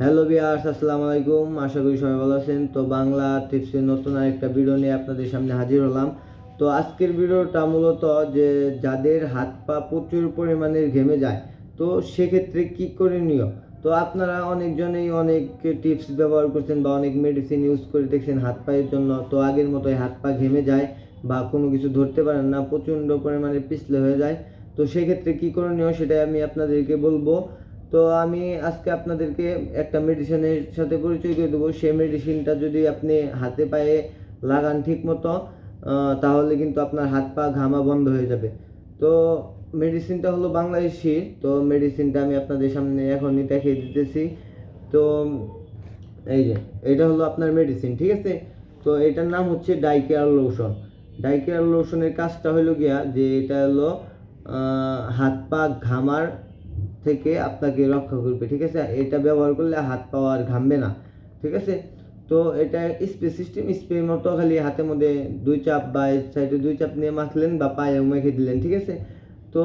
Hello বিয়ার্স আসসালামু আলাইকুম। আশা করি সবাই ভালো আছেন। তো বাংলা টিপসের নতুন আরেকটা ভিডিও নিয়ে আপনাদের সামনে হাজির হলাম। তো আজকের ভিডিওটা মূলত যে যাদের হাত পা প্রচুর পরিমাণে ঘেমে যায়, তো সেক্ষেত্রে কি করণীয়? তো আপনারা অনেকজনেই অনেক টিপস ব্যবহার করছেন বা অনেক মেডিসিন ইউজ করে দেখছেন হাত পায়ের জন্য। তো আগের মতোই হাত পা ঘেমে যায় বা কোনো কিছু ধরতে পারেন না, প্রচণ্ড পরিমাণে পিছলে হয়ে যায়। তো সেক্ষেত্রে কি করণীয় সেটাই আমি আপনাদেরকে বলব। তো আমি আজকে আপনাদেরকে একটা মেডিসিনের সাথে পরিচয় করে দেবো। সেই মেডিসিনটা যদি আপনি হাতে পায়ে লাগান ঠিক মতো তাহলে কিন্তু আপনার হাত পা ঘামা বন্ধ হয়ে যাবে। তো মেডিসিনটা হলো বাংলাদেশি, তো মেডিসিনটা আমি আপনাদের সামনে এখনই দেখিয়ে দিতেছি। তো এই যে, এটা হলো আপনার মেডিসিন ঠিক আছে? তো এটার নাম হচ্ছে ডাইকেয়ার লোশন ডাইকেয়ার লোশনের কাজটা হলো গিয়া যে এটা হলো হাত পা ঘামার থেকে আপনাকে রক্ষা করবে, ঠিক আছে? এটা ব্যবহার করলে হাত পা আর ঘামবে না, ঠিক আছে? তো এটা স্প্রে সিস্টেম স্প্রে মতো খালি হাতের মধ্যে দুই চাপ বা সাইডে দুই চাপ নিয়ে মাখলেন বা পায়ে মেখে দিলেন, ঠিক আছে? তো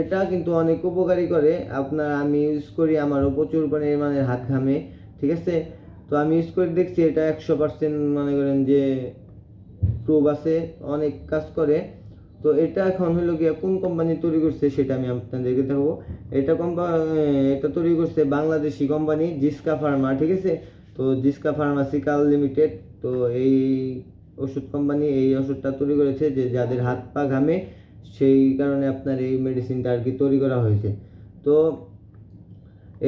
এটা কিন্তু অনেক উপকারী করে। আপনার আমি ইউজ করি, আমারও প্রচুর পরিমাণে হাত ঘামে, ঠিক আছে? তো আমি ইউজ করে দেখছি, এটা একশো পার্সেন্ট মনে করেন যে প্রুভ আছে, অনেক কাজ করে। তো এটা এখন হলো গিয়া কোন কোম্পানি তৈরি করছে সেটা আমি আপনাদেরকে দেখাবো। এটা কোম্পানি এটা তৈরি করছে বাংলাদেশি কোম্পানি জিসকা ফার্মা, ঠিক আছে? তো জিসকা ফার্মাসিক্যাল লিমিটেড, তো এই ওষুধ কোম্পানি এই ওষুধটা তৈরি করেছে যে যাদের হাত পা ঘামে, সেই কারণে আপনার এই মেডিসিনটা আর কি তৈরি করা হয়েছে। তো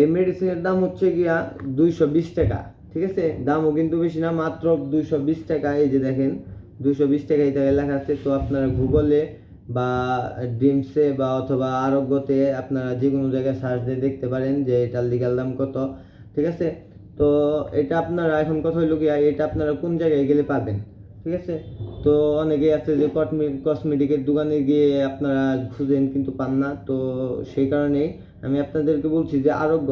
এই মেডিসিনের দাম হচ্ছে গিয়া দুইশো বিশ টাকা, ঠিক আছে? দামও কিন্তু বেশি না, মাত্র দুইশো বিশ টাকা। এই যে দেখেন দুইশো বিশ টাকা এই জায়গায় লেখা আছে। তো আপনারা গুগলে বা ড্রিমসে বা অথবা আরোগ্যতে আপনারা যে কোনো জায়গায় সার্চ দিয়ে দেখতে পারেন যে এটার লিগাল দাম কত, ঠিক আছে? তো এটা আপনারা এখন কথা হইল গিয়া, এটা আপনারা কোন জায়গায় গেলে পাবেন, ঠিক আছে? তো অনেকে আছে যে কসমেটিকের দোকানে গিয়ে আপনারা খুঁজেন কিন্তু পান না। তো সেই কারণেই আমি আপনাদেরকে বলছি যে আরোগ্য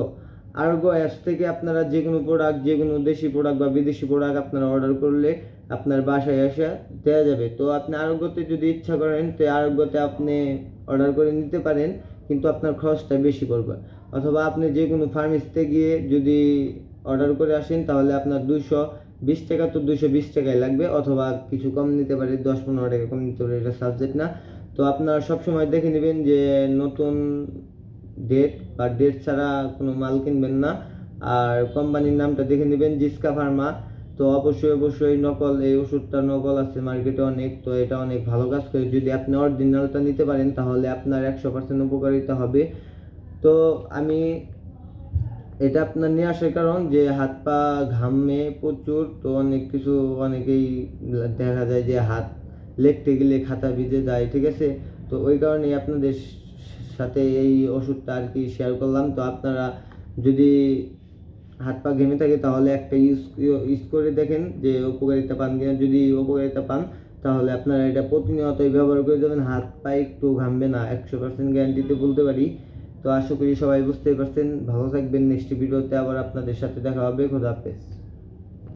আরোগ্য অ্যাপস থেকে আপনারা যে কোনো প্রোডাক্ট যে কোনো দেশি প্রোডাক্ট বা বিদেশি প্রোডাক্ট আপনারা অর্ডার করলে আপনার বাসায় এসে দেওয়া যাবে। তো আপনি আরোগ্যতে যদি ইচ্ছা করেন, তো আরোগ্যতে আপনি অর্ডার করে নিতে পারেন, কিন্তু আপনার খরচটা বেশি পড়বে। অথবা আপনি যে কোনো ফার্মেসিতে গিয়ে যদি অর্ডার করে আসেন, তাহলে আপনার দুশো বিশ টাকা তো দুইশো বিশ টাকায় লাগবে, অথবা কিছু কম নিতে পারে, দশ পনেরো টাকা কম নিতে পারে, এটা সাবজেক্ট না। তো আপনারা সবসময় দেখে নেবেন যে নতুন ডেট বা ডেট ছাড়া কোনো মাল কিনবেন না। আর কোম্পানির নামটা দেখে নেবেন, জিসকা ফার্মা। তো অবশ্যই অবশ্যই নকল, এই ওষুধটা নকল আছে মার্কেটে অনেক। তো এটা অনেক ভালো কাজ করে। যদি আপনি অরিজিনালটা নিতে পারেন, তাহলে আপনার একশো পার্সেন্ট উপকারিতা হবে। তো আমি এটা আপনার নিয়ে আসার কারণ যে হাত পা ঘামে প্রচুর। তো অনেক কিছু অনেকেই দেখা যায় যে হাত লেখতে গেলে খাতা ভিজে যায়, ঠিক আছে? তো ওই কারণেই আপনাদের সাথে এই ওষুধটা আর কি শেয়ার করলাম। তো আপনারা যদি হাত পা ঘেমে থাকে, তাহলে একটা ইউজ ইউজ করে দেখেন যে উপকারিতা পান কিনা। যদি উপকারিতা পান, তাহলে আপনারা এটা প্রতিনিয়তই ব্যবহার করে যাবেন। হাত পা একটু ঘামবে না, একশো পার্সেন্ট গ্যারান্টিতে বলতে পারি। তো আশা করি সবাই বুঝতে পারছেন। ভালো থাকবেন। নেক্সট ভিডিওতে আবার আপনাদের সাথে দেখা হবে। খোদা হাফেজ।